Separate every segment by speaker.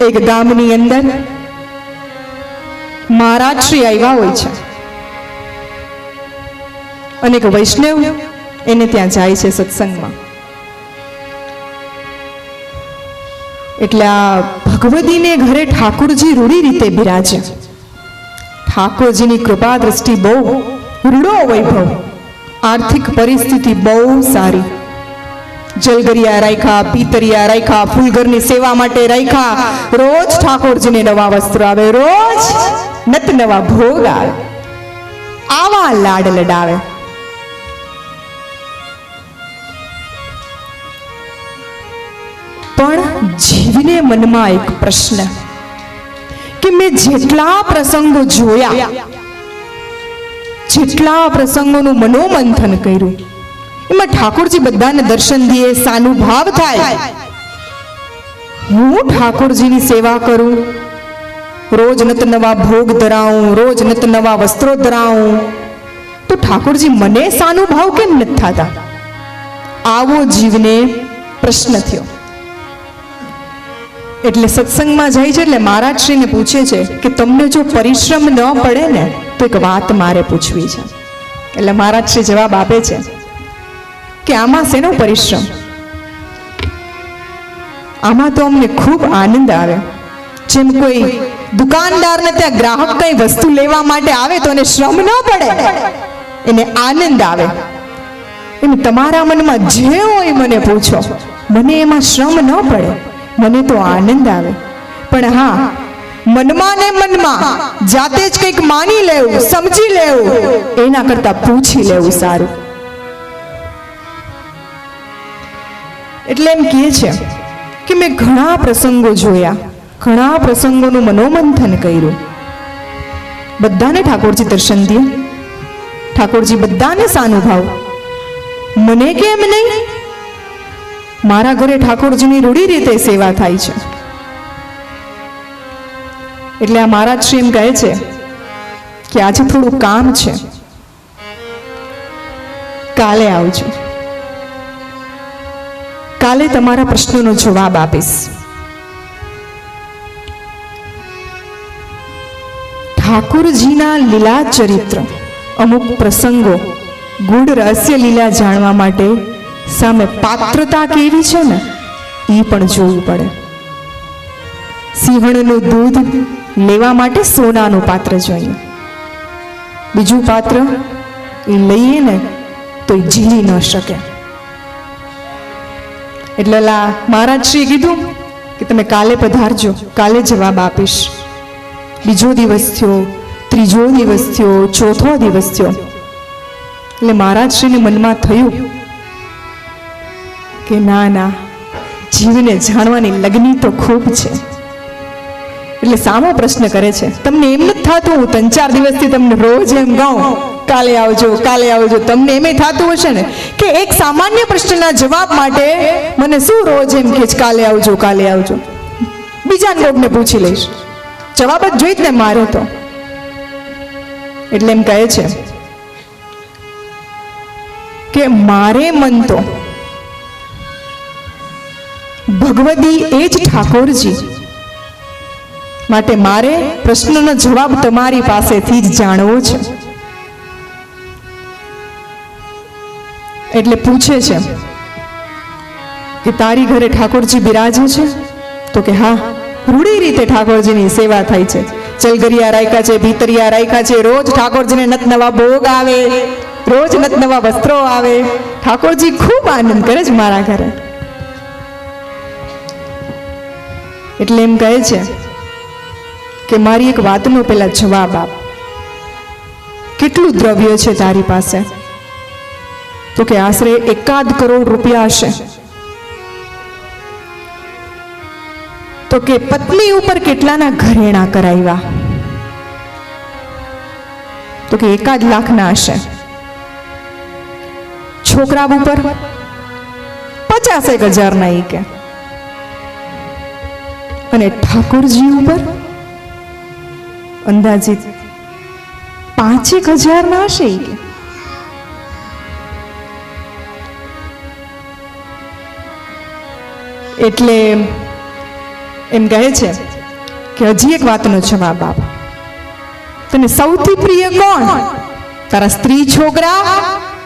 Speaker 1: એક ગામની અંદર મહારાજ શ્રી આવ્યા હોય છે. અને એક વૈષ્ણવ એને ત્યાં જાય છે સત્સંગમાં. એટલે આ ભગવતીને ઘરે ઠાકુરજી રૂડી રીતે બિરાજે ઠાકોરજીની કૃપા દ્રષ્ટિ બહુ રૂડો વૈભવ. આર્થિક પરિસ્થિતિ બહુ સારી. જલગરિયા રાખ્યા પીતરિયા રાખ્યા ફૂલઘરની સેવા માટે રાખ્યા રોજ ઠાકોરજીને નવા વસ્ત્ર આવે, રોજ નત નવા ભોગ આવે આવા લાડ લડાવે. પણ જીવને મનમાં એક પ્રશ્ન, કે મેં જેટલા પ્રસંગો જોયા, જેટલા પ્રસંગોનું મનોમંથન કર્યું એમાં ઠાકોરજી બધાને દર્શન દે સાનુભાવ થાય. હું ઠાકોરજીની સેવા કરું. રોજ નત નવા ભોગ ધરાવું, રોજ નત નવા વસ્ત્રો ધરાવું. તો ઠાકોરજી મને સાનુભાવ કેમ નથી થતા? આવો જીવને પ્રશ્ન થયો. એટલે સત્સંગમાં જાય છે એટલે મહારાજશ્રીને પૂછે છે કે તમને જો પરિશ્રમ ન પડે ને, તો એક વાત મારે પૂછવી છે. એટલે મહારાજશ્રી જવાબ આપે છે. કે આમાં શેનો પરિશ્રમ? આમાં તો અમને ખૂબ આનંદ આવે. જેમ કોઈ દુકાનદારને ત્યાં ગ્રાહક કઈ વસ્તુ લેવા માટે આવે તો એને શ્રમ ન પડે. એને આનંદ આવે. એમ તમારા મનમાં જે હોય મને પૂછો. મને એમાં શ્રમ ન પડે. મને તો આનંદ આવે. પણ હા, મનમાં ને મનમાં જાતે જ કંઈક માની લેવું, સમજી લેવું, એના કરતાં પૂછી લેવું સારું. એટલે એમ કહે છે કે મેં ઘણા પ્રસંગો જોયા, ઘણા પ્રસંગોનું મનોમંથન કર્યું. બધાને ઠાકોરજી દર્શન દે ઠાકોરજી બધાને સાનુભાવ. મને કેમ નહીં? મારા ઘરે ઠાકોરજીની રૂડી રીતે સેવા થાય છે. એટલે આ મહારાજ શ્રી એમ કહે છે કે આજે થોડું કામ છે. કાલે આવજો. કાલે તમારા પ્રશ્નોનો જવાબ આપીશ. ઠાકોરજીના લીલા ચરિત્ર, અમુક પ્રસંગો, ગૂઢ રહસ્ય લીલા જાણવા માટે સામે પાત્રતા કેવી છે ને? એ પણ જોવું પડે. સિંહણનું દૂધ લેવા માટે સોનાનું પાત્ર જોઈએ. બીજું પાત્ર એ લઈએ ને તો ઝીલી ન શકે. એટલે લા મહારાજશ્રીએ કીધું કે તમે કાલે પધારજો, કાલે જવાબ આપીશ. બીજો દિવસ થયો, ત્રીજો દિવસ થયો, ચોથો દિવસ થયો. એટલે મહારાજશ્રીને મનમાં થયું કે ના ના, જીવને જાણવાની લગ્ની તો ખૂબ છે. એટલે સામો પ્રશ્ન કરે છે, તમને એમ નથી થતું હું ત્રણ ચાર દિવસથી તમને રોજ એમ કહું કાલે આવજો કાલે આવજો. તમને એમ થતું હશે ને કે એક સામાન્ય પ્રશ્નના જવાબ માટે મને શું રોજ એમ કે કાલે આવજો કાલે આવજો. બીજા લોકોને પૂછી લઈશ. જવાબ જ જોઈ જ ને મારે તો. એટલે એમ કહે છે કે મારે મન તો ભગવદી એ જ ઠાકોરજી માટે મારે પ્રશ્નનો જવાબ તમારી પાસેથી જ જાણવો છે. એટલે પૂછે છે કે તારી ઘરે ઠાકોરજી બિરાજે છે? તો કે હા રૂડી રીતે ઠાકોરજીની સેવા થાય છે. ચલગરિયા રાયકા છે, ભીતરિયા રાખ્યા છે, રોજ ઠાકોરજીને નત નવા ભોગ આવે, રોજ નત નવા વસ્ત્રો આવે. ઠાકોરજી ખૂબ આનંદ કરે છે મારા ઘરે. એટલે એમ કહે છે કે મારી એક વાતનો પેલા જવાબ આપ. કેટલું દ્રવ્ય છે તારી પાસે? તો કે આશરે એકાદ કરોડ રૂપિયા હશે. તો કે પત્ની ઉપર કેટલાના ઘરેણા કરાવ્યા? તો કે એકાદ લાખના હશે. છોકરા ઉપર પચાસેક હજારના એ કે. અને ઠાકોરજી ઉપર અંદાજિત પાંચેક હજારના હશે એ કે. એટલે એમ કહે છે કે હજી એક વાતનો જવાબ બાપ તને સૌથી પ્રિય કોણ? તારા સ્ત્રી છોકરા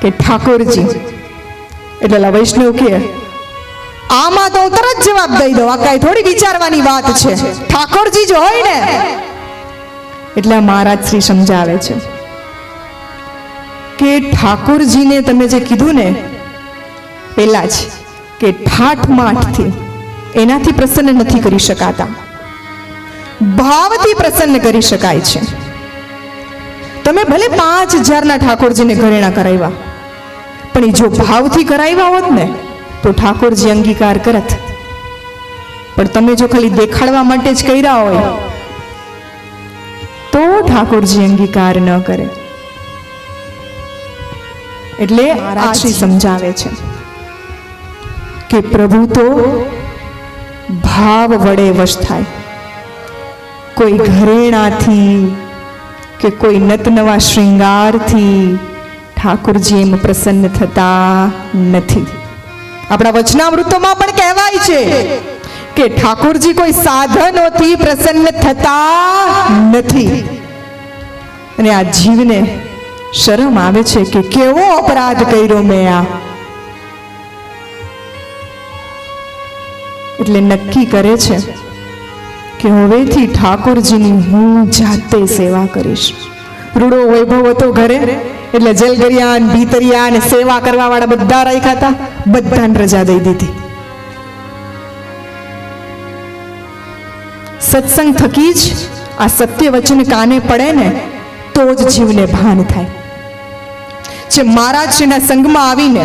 Speaker 1: કે ઠાકોરજી? એટલે લા વૈષ્ણવ કે, આમાં તો હું તરત જવાબ દઈ દઉં. આ કાંઈ થોડી વિચારવાની વાત છે. ઠાકોરજી જો હોય ને. એટલે મહારાજ શ્રી સમજાવે છે કે ઠાકોરજીને તમે જે કીધું ને, પેલા જ કે ઠાઠ માઠથી એનાથી પ્રસન્ન નથી કરી શકાતા. ભાવથી પ્રસન્ન કરી શકાય છે. તમે ભલે પાંચ હજારના ઠાકોરજીને ઘરેણા કરાવ્યા પણ એ જો ભાવથી કરાવ્યા હોત ને તો ઠાકોરજી અંગીકાર કરત. પણ તમે જો ખાલી દેખાડવા માટે જ કર્યા હોય તો ઠાકોરજી અંગીકાર ન કરે. એટલે આરાશી સમજાવે છે. કે પ્રભુ તો ભાવ વડે વશ થાય. કોઈ ઘરેણાથી કે કોઈ નતનવા શ્રૃંગારથી ઠાકુરજી એમ પ્રસન્ન થતા નથી. આપણા વચનામૃતોમાં પણ કહેવાય છે કે ઠાકોરજી કોઈ સાધનોથી પ્રસન્ન થતા નથી. અને આ જીવને શરમ આવે છે કે કેવો અપરાધ કર્યો મેં આ એટલે નક્કી કરે છે કે હવેથી ઠાકોરજીની હું જાતે સેવા કરીશ. રૂડો વૈભવ હતો ઘરે, એટલે જલગરિયા ને સેવા કરવા વાળા બધા રાખ્યા હતા, બધાને રજા દઈ દીધી. સત્સંગ થકી જ આ સત્ય વચન કાને પડે ને, તો જ જીવને ભાન થાય. જે મહારાજના સંગમાં આવીને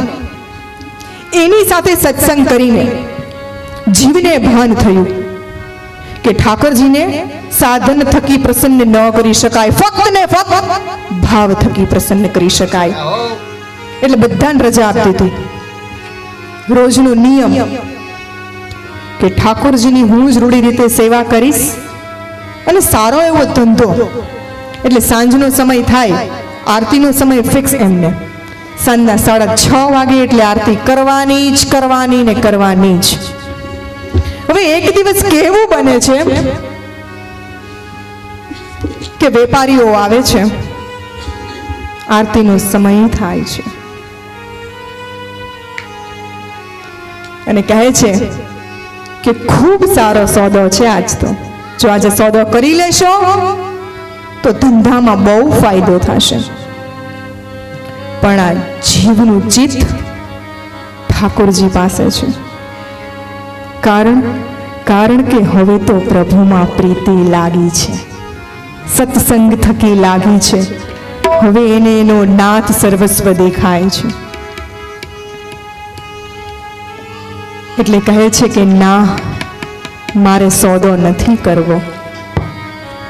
Speaker 1: એની સાથે સત્સંગ કરીને જીવને ભાન થયું કે ઠાકરજીને સાધન થકી પ્રસન્ન ન કરી શકાય. ફક્ત ને ફક્ત ભાવ થકી પ્રસન્ન કરી શકાય. એટલે બધાને રજા આપતી હતી રોજનો નિયમ કે ઠાકોરજીની હું જ રૂડી રીતે સેવા કરીશ અને સારો એવો ધંધો. એટલે સાંજનો સમય થાય, આરતીનો સમય ફિક્સ એમને. સાંજના સાડા છ વાગે એટલે આરતી કરવાની જ, કરવાની ને કરવાની જ. હવે એક દિવસ કેવું બને છે કે વેપારીઓ આવે છે, આરતીનો સમય થાય છે. અને કહે છે કે ખૂબ સારો સોદો છે આજ તો. જો આજે સોદો કરી લેશો, તો ધંધામાં બહુ ફાયદો થશે. પણ આ જીવનું ચિત્ત ઠાકોરજી પાસે છે. કારણ? કારણ કે હવે તો પ્રભુમાં પ્રીતિ લાગી છે. સત્સંગ થકી લાગી છે. હવે એને એનો નાથ સર્વસ્વ દેખાય છે. એટલે કહે છે કે ના, મારે સોદો નથી કરવો.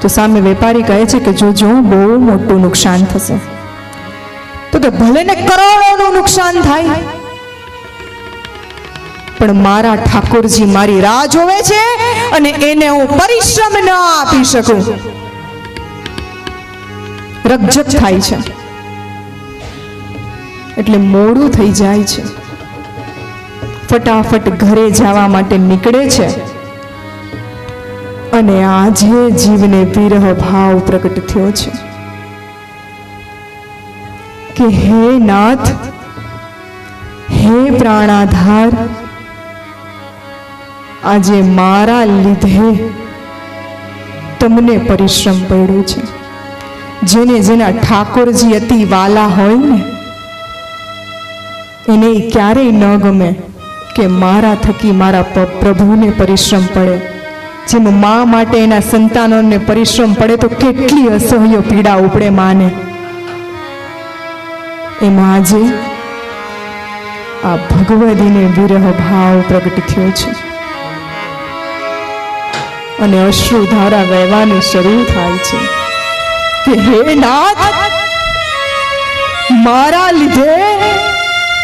Speaker 1: તો સામે વેપારી કહે છે કે જો જો બહુ મોટું નુકસાન થશે. તો કે ભલે ને કરોડોનું નુકસાન થાય પણ મારા ઠાકોરજી મારી રાહ જોવે છે અને એને હું પરિશ્રમ ન આપી શકું. રકજક થાય છે. એટલે મોડું થઈ જાય છે. ફટાફટ ઘરે જવા માટે નીકળે છે. અને આજે જીવને વિરહ ભાવ પ્રગટ થયો છે. કે હે નાથ, હે પ્રાણાધાર આજે મારા લીધે તમને પરિશ્રમ પડ્યો છે. જેને જેના ઠાકોરજી અતિ વાલા હોય ને, એને ક્યારેય ન ગમે કે મારા થકી મારા પ્રભુને પરિશ્રમ પડે. જેમ મા માટે એના સંતાનોને પરિશ્રમ પડે તો કેટલી અસહ્ય પીડા ઉપડે માને. એમાં આજે આ ભગવદીને વિરહ ભાવ પ્રગટ થયો છે. અને અશ્રુ ધારા વહેવાનું શરૂ થાય છે. કે હે નાથ, મારા લીધે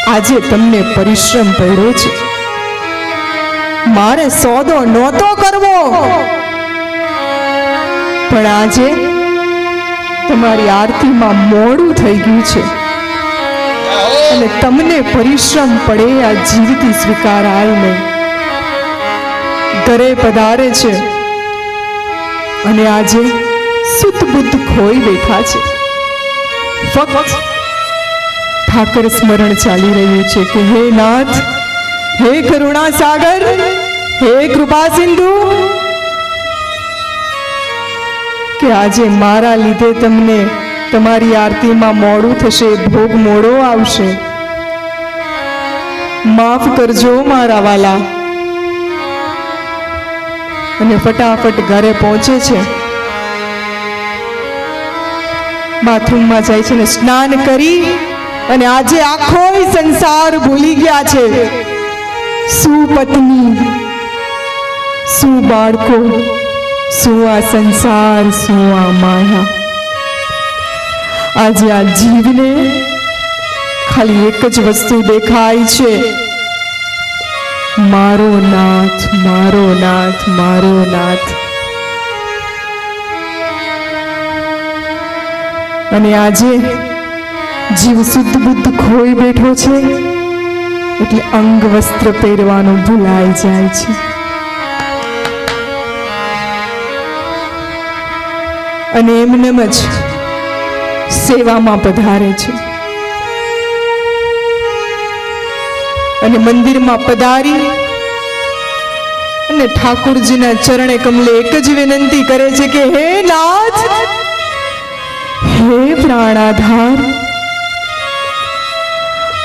Speaker 1: આજે તમને પરિશ્રમ પડ્યો છે. મારે સોદો નહોતો કરવો. પણ આજે તમારી આરતીમાં મોડું થઈ ગયું છે. અને તમને પરિશ્રમ પડે, આ જીવતી સ્વીકારાય નહીં ઘરે પધારે છે. અને આજે સુત બુદ્ધ ખોઈ બેઠા છે. ફક્ત ઠાકર સ્મરણ ચાલી રહ્યું છે કે હે નાથ, હે કરુણા સાગર, હે કૃપા સિંધુ. કે આજે મારા લીધે તમને તમારી આરતીમાં મોડું થશે, ભોગ મોડો આવશે. માફ કરજો મારા વાલા. અને ફટાફટ ઘરે પહોંચે છે. બાથરૂમમાં જાય છે ને સ્નાન કરી અને આજે આખો સંસાર ભૂલી ગયા છે. શું પત્ની? શું બાળકો? શું આ સંસાર? શું આ માયા? આજે આ જીવને ખાલી એક જ વસ્તુ દેખાય છે. મારો નાથ મારો નાથ મારો નાથ. અને આજે જીવ શુદ્ધ બુદ્ધ ખોઈ બેઠો છે, એટલે અંગ વસ્ત્ર પહેરવાનું ભૂલાઈ જાય છે. અને એમનેમ જ સેવામાં પધારે છે. અને મંદિરમાં પધારી અને ઠાકોરજીના ચરણે કમલે એક જ વિનંતી કરે છે કે હે નાથ, હે પ્રાણાધાર,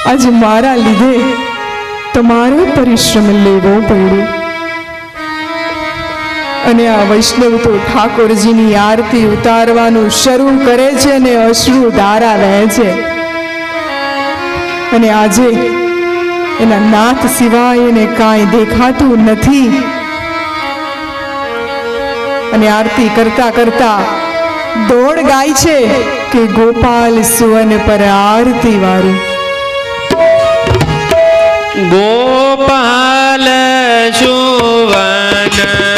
Speaker 1: આજે મારા લીધે તમારો પરિશ્રમ લેવો પડ્યો. અને આ વૈષ્ણવ તો ઠાકોરજીની આરતી ઉતારવાનું શરૂ કરે છે અને અશ્રુ ધારા વહે છે. અને આજે એના નાથ સિવાય એને કાંઈ દેખાતું નથી. અને આરતી કરતા કરતા દોડ ગાય છે કે ગોપાલ સુવન પર આરતી વારું
Speaker 2: ગોપાલ સુવન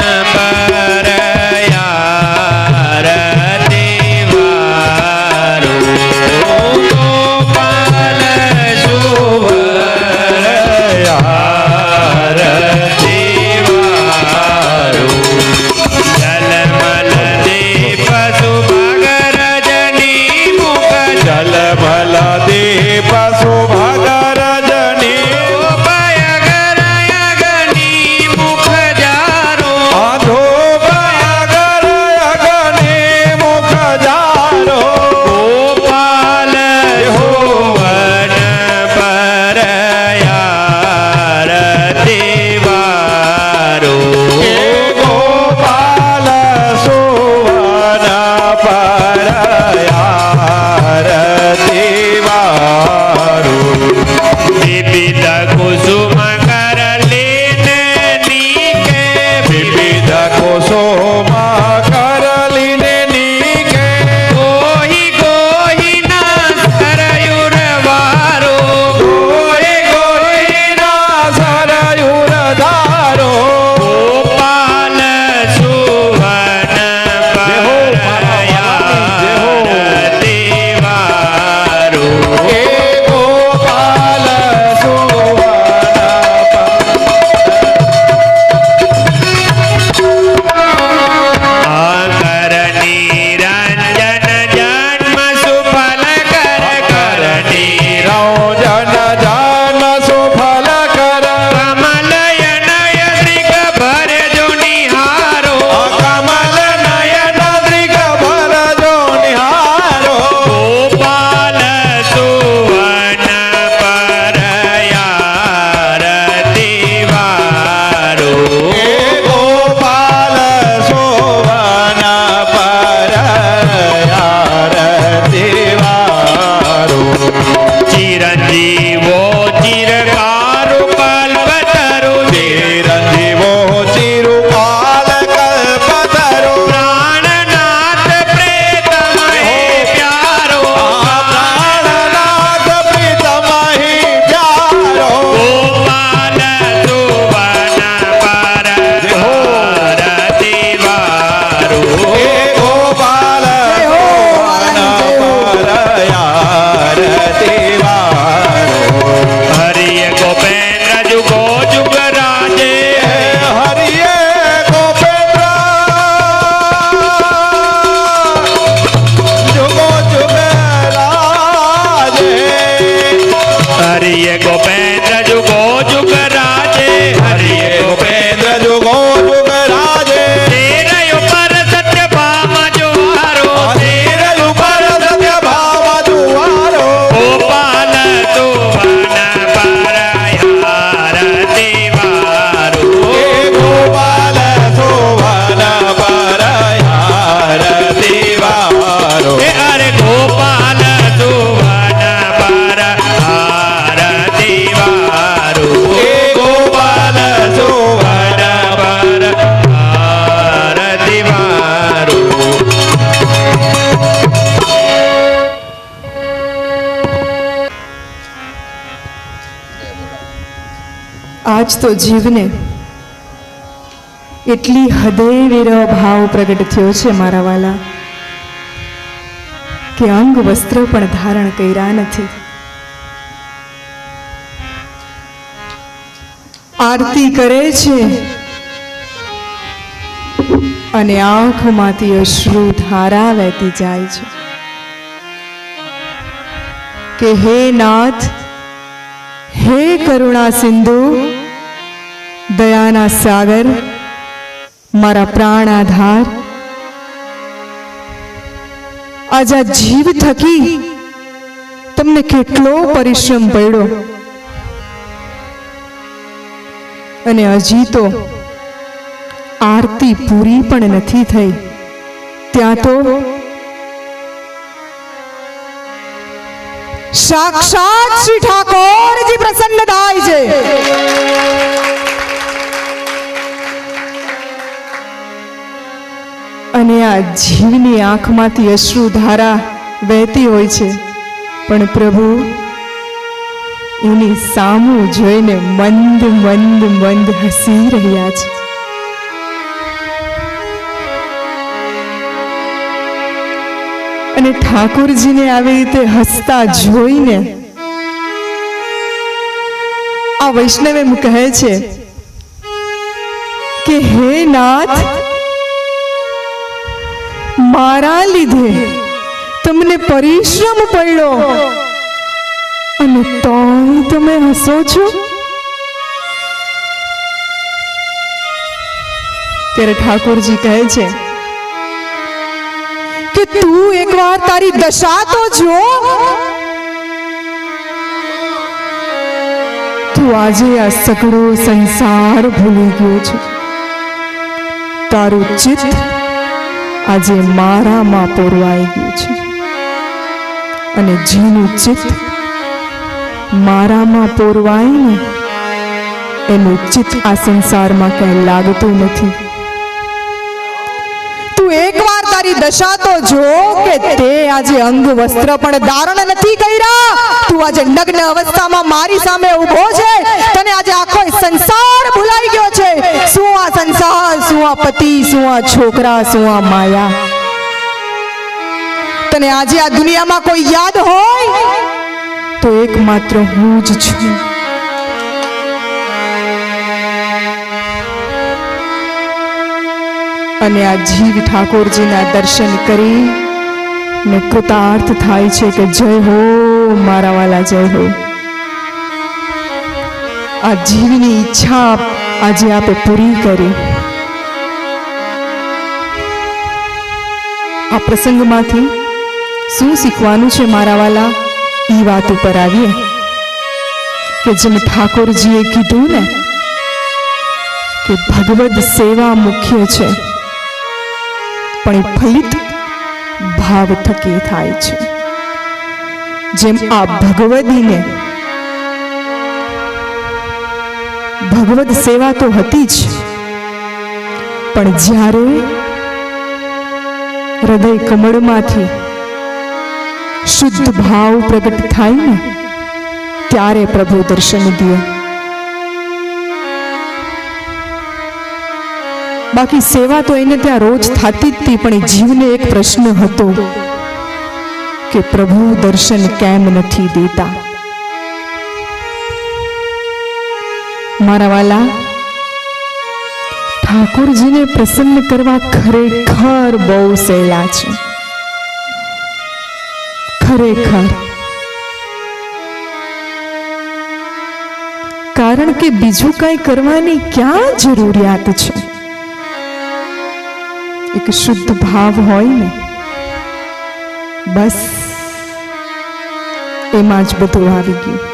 Speaker 1: આજ તો જીવને એટલી હદે વિરહ ભાવ પ્રગટ થયો છે મારા વાલા, કે અંગ વસ્ત્ર પણ ધારણ કર્યા નથી. આરતી કરે છે અને આંખમાંથી અશ્રુ ધારા વહેતી જાય છે. કે હે નાથ, હે કરુણા સિંધુ દયાના સાગર મારા પ્રાણ આધાર આજે જીવ થકી તમને કેટલો પરિશ્રમ પડ્યો અને હજી તો આરતી પૂરી પણ નથી થઈ ત્યાં તો સાક્ષાત શ્રી ઠાકોરજી પ્રસન્ન થાય છે અને આ જીવની આંખમાંથી અશ્રુ ધારા વહેતી હોય છે. પણ પ્રભુ, એની સામું જોઈને મંદ મંદ મંદ હસી રહ્યા છે. અને ઠાકોરજીને આવી રીતે હસતા જોઈને આ વૈષ્ણવ એમ કહે છે કે, હે નાથ મારા લીધે તમને પરિશ્રમ પડ્યો. અને તો તમે હસો છો? ત્યારે ઠાકોરજી કહે છે કે તું એકવાર તારી દશા તો જો તું આજે આ સગળો સંસાર ભૂલી ગયો છે. તારું ચિત્ત આજે મારામાં પોરવાઈ ગયું છે. અને જેનું ચિત્ત મારામાં પોરવાય ને, એનું ચિત્ત આ સંસારમાં ક્યાંય લાગતું નથી. તું એકવાર તારી દશા જો કે તે આજે અંગ વસ્ત્ર પણ ધારણ નથી કર્યા. તું આજે નગ્ન અવસ્થામાં મારી સામે ઊભો છે. તને આજે આખો સંસાર સંસાર શું આ પતિ શું આ છોકરા શું આ માયા. તને આજે આ દુનિયામાં કોઈ યાદ હોય? તો એકમાત્ર હું જ છું. અને આ જીવ ઠાકોરજીના દર્શન કરી ને કૃતાર્થ થાય છે કે જય હો, મારા વાલા, જય હો. આ જીવની ઈચ્છા આજે આપે પૂરી કરી. આ પ્રસંગમાંથી શું શીખવાનું છે મારા વાલા? એ વાત ઉપર આવીએ. કે જેમ ઠાકોરજીએ કીધું ને, કે ભગવદ સેવા મુખ્ય છે, પણ એ ફલિત ભાવ થકી થાય છે. જેમ આ ભગવદીને, ભગવદ સેવા તો હતી જ, પણ જ્યારે હૃદય કમળમાંથી શુદ્ધ ભાવ પ્રગટ થાય ને, ત્યારે પ્રભુ દર્શન દે. બાકી સેવા તો એને ત્યાં રોજ થતી જ હતી, પણ જીવને એક પ્રશ્ન હતો કે પ્રભુ દર્શન કેમ નથી દેતા? મારા વાલા ઠાકોરજીને પ્રસન્ન કરવા ખરેખર બહુ સહેલા છે. ખરેખર. કારણ કે બીજું કઈ કરવાની ક્યાં જરૂરિયાત છે? એક શુદ્ધ ભાવ હોય ને, બસ, એમાં જ બધું આવી ગયું.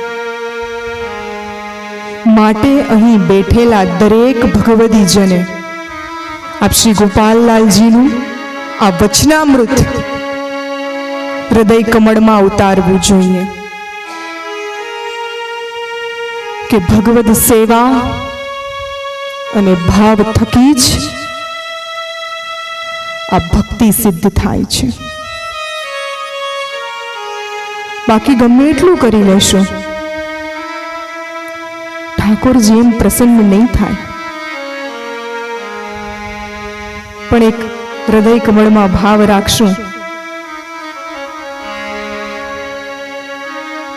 Speaker 1: માટે અહીં બેઠેલા દરેક ભગવદીજને, આપ શ્રી ગોપાલલાલજીનું આ વચનામૃત હૃદય કમળમાં ઉતારવું જોઈએ. કે ભગવદ સેવા અને ભાવ થકી જ આ ભક્તિ સિદ્ધ થાય છે. બાકી ગમે એટલું કરી લેશો. ઠાકોરજી એમ પ્રસન્ન નહીં થાય પણ એક હૃદય કમળમાં ભાવ રાખશું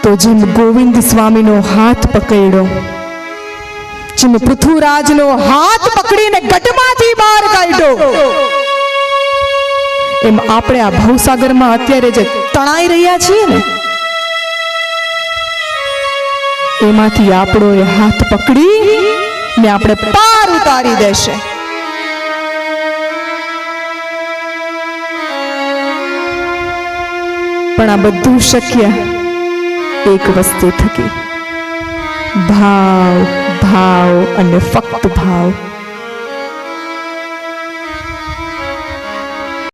Speaker 1: તો જેમ ગોવિંદ સ્વામીનો હાથ પકડ્યો જેમ પૃથ્વીરાજનો હાથ પકડીને ગટમાંથી બહાર કાઢ્યો એમ આપણે આ ભવસાગરમાં અત્યારે જે તણાઈ રહ્યા છીએ ને એમાંથી આપણો એ હાથ પકડી ને આપણે પાર ઉતારી દેશે. પણ આ બધું શક્ય એક વસ્તુ થકી. ભાવ ભાવ અને ફક્ત ભાવ.